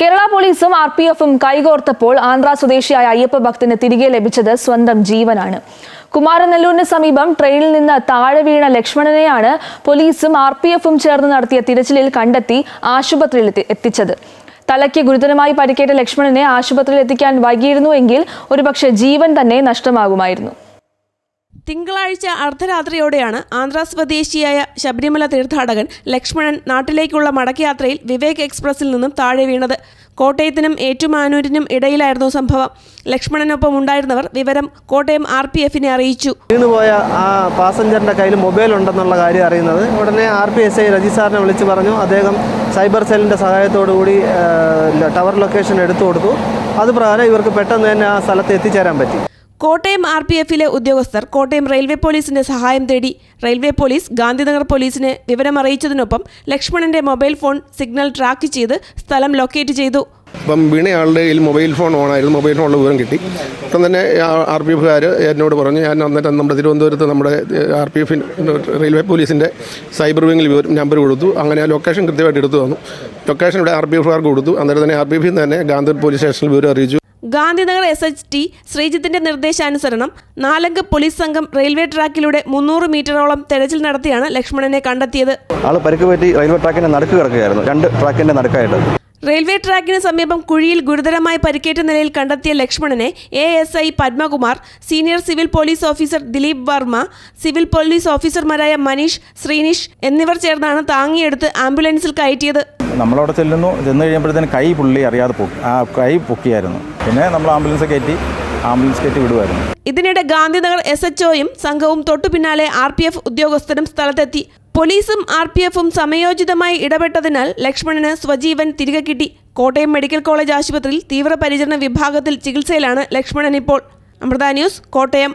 കേരള പോലീസും R P എഫും കൈകോർത്തപ്പോൾ ആന്ധ്ര സ്വദേശിയായ അയ്യപ്പ ഭക്തന് തിരികെ ലഭിച്ചത് സ്വന്തം ജീവനാണ്. കുമാരനെല്ലൂരിന് സമീപം ട്രെയിനിൽ നിന്ന് താഴെ വീണ ലക്ഷ്മണനെയാണ് പോലീസും ആർ പി എഫും ചേർന്ന് നടത്തിയ തിരച്ചിലിൽ കണ്ടെത്തി ആശുപത്രിയിൽ എത്തിച്ചത്. തലയ്ക്ക് ഗുരുതരമായി പരിക്കേറ്റ ലക്ഷ്മണനെ ആശുപത്രിയിൽ എത്തിക്കാൻ വൈകിയിരുന്നുവെങ്കിൽ ഒരുപക്ഷെ ജീവൻ തന്നെ നഷ്ടമാകുമായിരുന്നു. തിങ്കളാഴ്ച അർദ്ധരാത്രിയോടെയാണ് ആന്ധ്ര സ്വദേശിയായ ശബരിമല തീർത്ഥാടകൻ ലക്ഷ്മണൻ നാട്ടിലേക്കുള്ള മടക്കയാത്രയിൽ വിവേക് എക്സ്പ്രസിൽ നിന്നും താഴെ വീണത്. കോട്ടയത്തിനും ഏറ്റുമാനൂരിനും ഇടയിലായിരുന്നു സംഭവം. ലക്ഷ്മണനൊപ്പം ഉണ്ടായിരുന്നവർ വിവരം കോട്ടയം ആർ പി എഫിനെ അറിയിച്ചു. വീണുപോയ ആ പാസഞ്ചറിന്റെ കയ്യിൽ മൊബൈൽ ഉണ്ടെന്നുള്ള കാര്യം അറിയുന്നത്. ഉടനെ R P S I Raji സാറിനെ വിളിച്ചു പറഞ്ഞു അദ്ദേഹം സൈബർ സെല്ലിന്റെ സഹായത്തോടു കൂടി ടവർ ലൊക്കേഷൻ എടുത്തു കൊടുത്തു. അത് പ്രകാരം ഇവർക്ക് പെട്ടെന്ന് തന്നെ ആ സ്ഥലത്ത് എത്തിച്ചേരാൻ പറ്റി. കോട്ടയം ആർ പി എഫിലെ ഉദ്യോഗസ്ഥർ കോട്ടയം റെയിൽവേ പോലീസിന്റെ സഹായം തേടി റെയിൽവേ പോലീസ് ഗാന്ധിനഗർ പോലീസിനെ വിവരം അറിയിച്ചതിനൊപ്പം ലക്ഷ്മണന്റെ മൊബൈൽ ഫോൺ സിഗ്നൽ ട്രാക്ക് ചെയ്ത് സ്ഥലം ലൊക്കേറ്റ് ചെയ്തു. അപ്പം വീണയാളുടെ കയ്യിൽ മൊബൈൽ ഫോൺ ഓണായിരുന്നു. മൊബൈൽ ഫോണിൽ വിവരം കിട്ടി. അപ്പം തന്നെ ആർ പി എഫുകാർ എന്നോട് പറഞ്ഞു ഞാൻ അന്നേരം നമ്മുടെ തിരുവനന്തപുരത്ത് നമ്മുടെ ആർ പി റെയിൽവേ പോലീസിന്റെ സൈബർ വിങ്ങിൽ വിവരം നമ്പർ കൊടുത്തു. അങ്ങനെ ലൊക്കേഷൻ കൃത്യമായിട്ട് എടുത്തു തന്നു. ലൊക്കേഷൻ ഇവിടെ ആർ പി എഫുകാർക്ക് കൊടുത്തു. അന്നേരം തന്നെ ആർ പി എഫിൽ നിന്ന് തന്നെ ഗാന്ധി പോലീസ് സ്റ്റേഷനിൽ വിവരം അറിയിച്ചു. ഗാന്ധിനഗർ എസ് എച്ച് ടി ശ്രീജിത്തിന്റെ നിർദ്ദേശാനുസരണം നാലംഗ പോലീസ് സംഘം റെയിൽവേ ട്രാക്കിലൂടെ മുന്നൂറ് മീറ്ററോളം തെരച്ചിൽ നടത്തിയാണ് ലക്ഷ്മണനെ കണ്ടെത്തിയത്. ആൾ പരിക്ക് പറ്റി റെയിൽവേ ട്രാക്കിന്റെ നടുക്ക് കിടക്കുകയായിരുന്നു. രണ്ട് നടുക്കായിട്ട്. റെയിൽവേ ട്രാക്കിന് സമീപം കുഴിയിൽ ഗുരുതരമായി പരിക്കേറ്റ നിലയിൽ കണ്ടെത്തിയ ലക്ഷ്മണനെ A S I Padmakumar senior civil police officer Dileep Varma civil police ഓഫീസർമാരായ മനീഷ് ശ്രീനിഷ് എന്നിവർ ചേർന്നാണ് താങ്ങിയെടുത്ത് ആംബുലൻസിൽ കയറ്റിയത്. നമ്മളവിടെ ചെല്ലുന്നു. ചെന്ന് കഴിയുമ്പോഴത്തേന് കൈ പുള്ളി അറിയാതെ പൊക്കി ആ കൈ പൊക്കിയായിരുന്നു. പിന്നെ നമ്മൾ ആംബുലൻസ് കയറ്റി ആംബുലൻസ് കയറ്റി വിടുമായിരുന്നു ഇതിനിടെ ഗാന്ധിനഗർ എസ് എച്ച് ഒയും സംഘവും തൊട്ടു പിന്നാലെ ആർ പി എഫ് ഉദ്യോഗസ്ഥരും സ്ഥലത്തെത്തി. പോലീസും ആർ പി എഫും സമയോചിതമായി ഇടപെട്ടതിനാൽ ലക്ഷ്മണന് സ്വജീവൻ തിരികെ കിട്ടി. കോട്ടയം മെഡിക്കൽ കോളേജ് ആശുപത്രിയിൽ തീവ്രപരിചരണ വിഭാഗത്തിൽ ചികിത്സയിലാണ് ലക്ഷ്മണൻ ഇപ്പോൾ. അമൃത ന്യൂസ് കോട്ടയം.